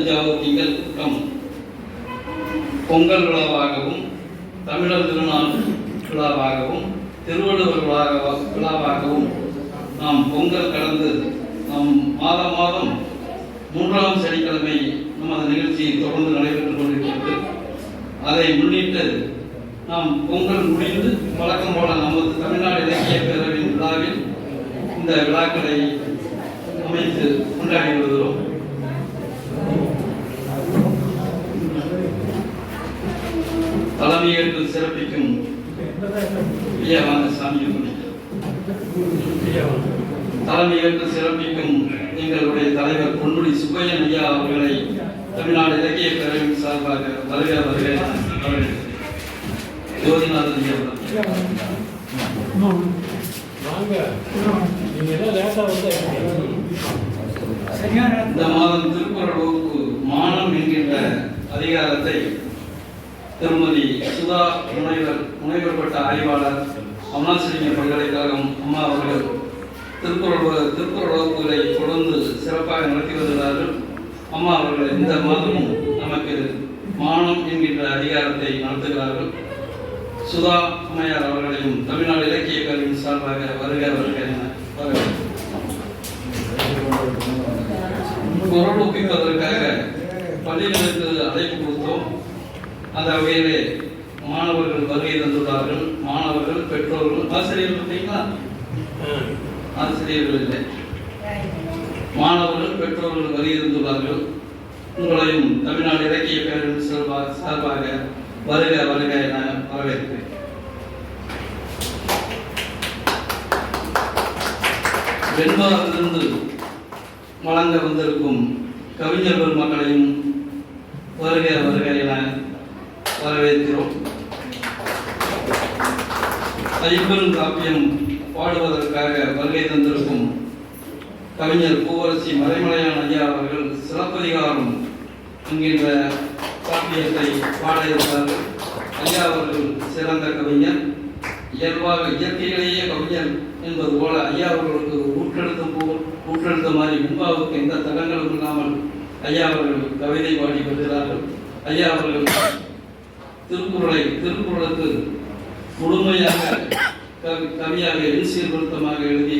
இருபத்தஞ்சாவது திங்கள் கூட்டம் பொங்கல் விழாவாகவும் தமிழர் திருநாள் விழாவாகவும் திருவள்ளுவர் விழாவா விழாவாகவும் நாம் பொங்கல் கடந்து நாம் மாதம் மாதம் மூன்றாம் சனிக்கிழமை நமது நிகழ்ச்சி தொடர்ந்து நடைபெற்றுக் கொண்டிருக்கிறது. அதை முன்னிட்டு நாம் பொங்கல் முடிந்து வழக்கம் போல நமது தமிழ்நாடு இலக்கிய பேரவையின் விழாவில் இந்த விழாக்களை அமைத்து கொண்டாடி வருகிறோம். தலைமையேற்று சிறப்பிக்கும் ஐயா வாங்க தலைமையேற்று சிறப்பிக்கும் எங்களுடைய தலைவர் பொன்முடி சுப்பையன் ஐயா அவர்களை தமிழ்நாடு இலக்கிய பேரவையின் சார்பாக தலைவர் வருக ஜோதிநாதன் ஐயா இந்த மாதம் திருக்குறள் வகுப்பு மானம் என்கின்ற அதிகாரத்தை திருமதி சுதா முனைவர் முனைவர் பட்ட ஆய்வாளர் அம்மாசிரிங்க பல்கலைக்கழகம் அம்மா அவர்கள் திருக்குறள் திருக்குறள் வகுப்புகளை தொடர்ந்து சிறப்பாக நடத்தி வருகிறார்கள். அம்மா அவர்கள் இந்த மாதமும் நமக்கு மானம் என்கின்ற அதிகாரத்தை நடத்துகிறார்கள். சுதா அம்மையார் அவர்களையும் தமிழ்நாடு இலக்கிய கல்வியின் சார்பாக வருக வருக என குரல் ஒப்பிப்பதற்காக பள்ளிகளுக்கு அழைப்பு கொடுத்தோம். அந்த வகையிலே மாணவர்கள் வருகை தந்துள்ளார்கள். மாணவர்கள் பெற்றோர்கள் ஆசிரியர்கள் பார்த்தீங்களா? ஆசிரியர்கள் இல்லை. மாணவர்கள் பெற்றோர்கள் வருகை தந்துள்ளார்கள். உங்களையும் தமிழ்நாடு இலக்கிய பேரவையின் சார்பாக சார்பாக வருக வருக என வரவேற்கிறேன். வெண்பாவிலிருந்து வழங்க வந்திருக்கும் கவிஞர் பெருமக்களையும் வருக வருக என வரவேற்கிறோம். ஐம்பெரும் காப்பியம் பாடுவதற்காக வருகை தந்திருக்கும் கவிஞர் பூவரசி மறைமலையான் ஐயா அவர்கள் சிலப்பதிகாரம் என்கின்ற காப்பியத்தை பாட இருந்தார்கள் ஐயா அவர்கள் சிறந்த கவிஞர் இயல்பாக இயற்கையிலேயே கவிஞர் என்பது போல ஐயா அவர்களுக்கு ஊற்றெடுத்த போ ஊற்றெடுத்த மாதிரி முன்பாவுக்கு எந்த தடங்களும் இல்லாமல் ஐயா அவர்கள் கவிதை பாடி வருகிறார்கள். ஐயா அவர்கள் திருக்குறளை திருக்குறளுக்கு முழுமையாக கவி கவியாக என் சீர்திருத்தமாக எழுதி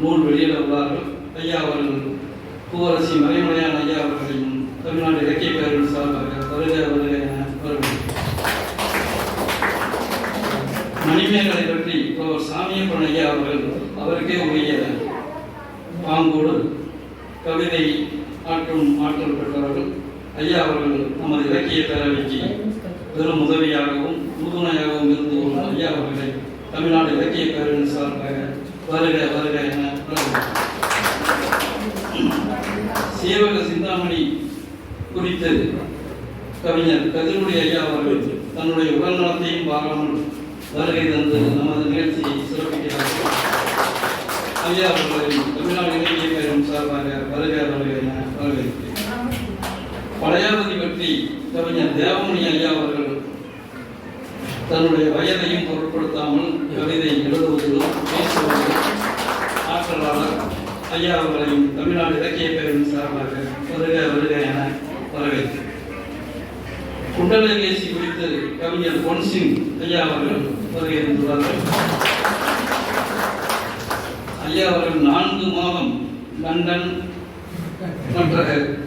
நூல் வெளியிட உள்ளார்கள் ஐயா அவர்கள் பூவரசி மறைமலையான் ஐயா அவர்களையும் தமிழ்நாடு இலக்கிய பேரவை சார்பாக வருகை வருகை என மணிமேகலை பற்றி புலவர் சாமியப்பன் ஐயா அவர்கள் அவருக்கே உரிய பாங்கோடு கவிதை ஆற்றும் ஆற்றல் பெற்றவர்கள். ஐயா அவர்கள் நமது இலக்கிய பேரவைக்கு பெரும் உதவியாகவும் உறுதுணையாகவும் இருந்து வரும் ஐயா அவர்களை தமிழ்நாடு இலக்கிய பேரவையின் சார்பாக வருக வருக என சேவக சிந்தாமணி குறித்து கவிஞர் கதிர்முடி ஐயா அவர்கள் தன்னுடைய உடல் நலத்தையும் பாராமல் வருகை தந்து நமது நிகழ்ச்சியை சிறப்பிக்கிறார். ஐயா அவர்களை தமிழ்நாடு இலக்கிய பேரும் சார்பாக வருக வருக என வரவேற்கிறேன் படையாபதி பற்றி கவிஞர் தேவமணி ஐயா அவர்கள் தன்னுடைய வயதையும் பொருட்படுத்தாமல் கவிதை எழுதுவதிலும் பேசுவதிலும் ஆற்றலாளர் ஐயா அவர்களையும் தமிழ்நாடு இலக்கிய பேரின் சார்பாக வருக வருக என வரவேற்கிறேன். குண்டலகேசி குறித்து கவிஞர் பொன்சிங் ஐயா அவர்கள் வருகை ஐயா அவர்கள் நான்கு மாதம் லண்டன்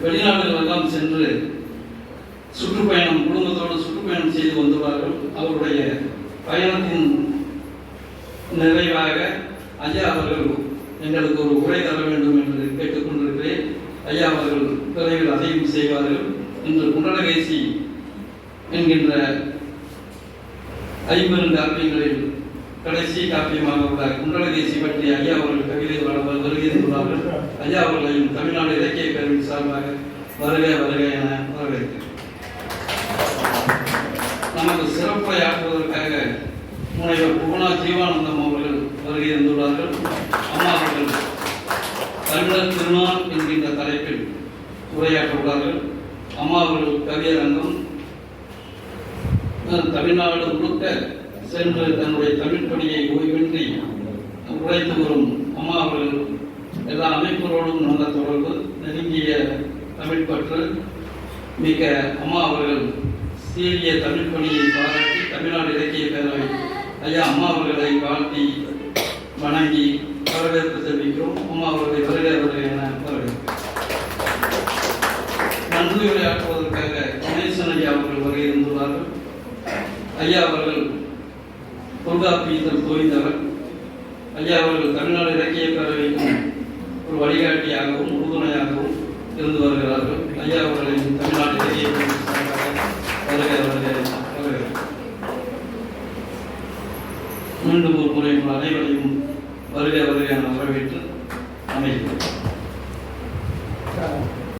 வெளிநாடுகள் எல்லாம் சென்று சுற்றுப்பயணம் குடும்பத்தோடு சுற்றுப்பயணம் செய்து வந்துள்ளார்கள் அவருடைய பயணத்தின் நிறைவாக ஐயா அவர்கள் எங்களுக்கு ஒரு உரை தர வேண்டும் என்று கேட்டுக்கொண்டிருக்கிறேன். ஐயா அவர்கள் விரைவில் அதையும் செய்வார்கள். இன்று குண்டலகேசி என்கின்ற ஐம்பெரும் காப்பியங்களில் கடைசி காப்பியமாக உள்ள குண்டலகேசி பற்றி ஐயா அவர்கள் கவிதை வள- வருகிறார்கள் ஐயா அவர்களையும் தமிழ்நாடு இலக்கிய பேரவையின் சார்பாக வருக வருக என வரவேற்கிறேன். நமக்கு சிறப்பை ஆற்றுவதற்காக முனைவர் புவனா ஜீவானந்தம் அவர்கள் வருகை இருந்துள்ளார்கள் அம்மா அவர்கள் தமிழர் திருநாள் என்கின்ற தலைப்பில் உரையாற்ற உள்ளார்கள் அம்மா அவர்கள் கவியரங்கம் அஹ், தமிழ்நாடு முழுக்க சென்று தன்னுடைய தமிழ் பணியை ஓய்வின்றி உழைத்து வரும் அம்மா அவர்கள் எல்லா அமைப்புகளோடும் நல்ல தொடர்பு நெருங்கிய தமிழ் பற்று மிக்க அம்மா அவர்கள் சீரிய தமிழ் பணியை பாராட்டி தமிழ்நாடு இலக்கிய பேரவை ஐயா அம்மா அவர்களை வாழ்த்தி வணங்கி வரவேற்பு தெரிவிக்கிறோம். அம்மா அவர்களை வருக என வரவேற்கிறோம். நன்றி உரையாற்றுவதற்காக கணேசன் ஐயா அவர்கள் வருகை இருந்துள்ளார்கள் ஐயா அவர்கள் தொல்காப்பியத்தில் தோய்ந்தவர் ஐயா அவர்கள் தமிழ்நாடு இலக்கிய பேரவைக்கும் ஒரு வழிகாட்டியாகவும் உறுதுணையாகவும் இருந்து வருகிறார்கள். ஐயா அவர்களின் தமிழ்நாடு இலக்கிய மீண்டும் ஒரு முறை அனைவரையும் வருக வருக என வரவேற்று அமைகிறேன்.